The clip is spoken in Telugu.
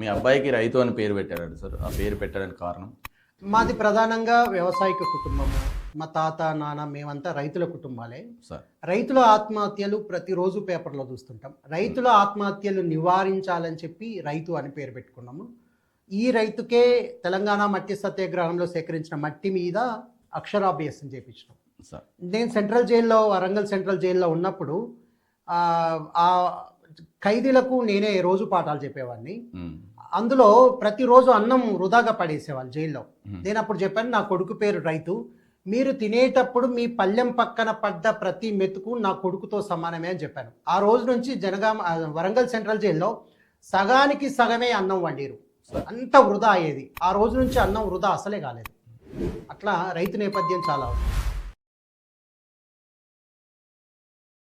మీ అబ్బాయికి రైతు అని పేరు పెట్టాడు సార్. ఆ పేరు పెట్టడానికి కారణం? మాది ప్రధానంగా వ్యవసాయక కుటుంబము. మా తాత నాన్న మేమంతా రైతుల కుటుంబాలే. సార్. రైతుల ఆత్మహత్యలు ప్రతిరోజు పేపర్లో చూస్తుంటాం. రైతుల ఆత్మహత్యలు నివారించాలని చెప్పి రైతు అని పేరు పెట్టుకున్నాము. ఈ రైతుకే తెలంగాణ మట్టి సత్యాగ్రహంలో సేకరించిన మట్టి మీద అక్షరాభ్యాసం చేపించినాం. సార్. నేను సెంట్రల్ జైల్లో వరంగల్ సెంట్రల్ జైల్లో ఉన్నప్పుడు ఖైదీలకు నేనే రోజు పాఠాలు చెప్పేవాడిని. అందులో ప్రతిరోజు అన్నం వృధాగా పడేసేవాళ్ళు జైల్లో. నేను అప్పుడు చెప్పాను నా కొడుకు పేరు రైతు. మీరు తినేటప్పుడు మీ పళ్ళెం పక్కన పడ్డ ప్రతి మెతుకు నా కొడుకుతో సమానమే అని చెప్పాను. ఆ రోజు నుంచి జనగామ వరంగల్ సెంట్రల్ జైల్లో సగానికి సగమే అన్నం వండిరు. అంత వృధా అయ్యేది. ఆ రోజు నుంచి అన్నం వృధా అసలే కాలేదు. అట్లా రైతు నేపథ్యం చాలా ఉంది.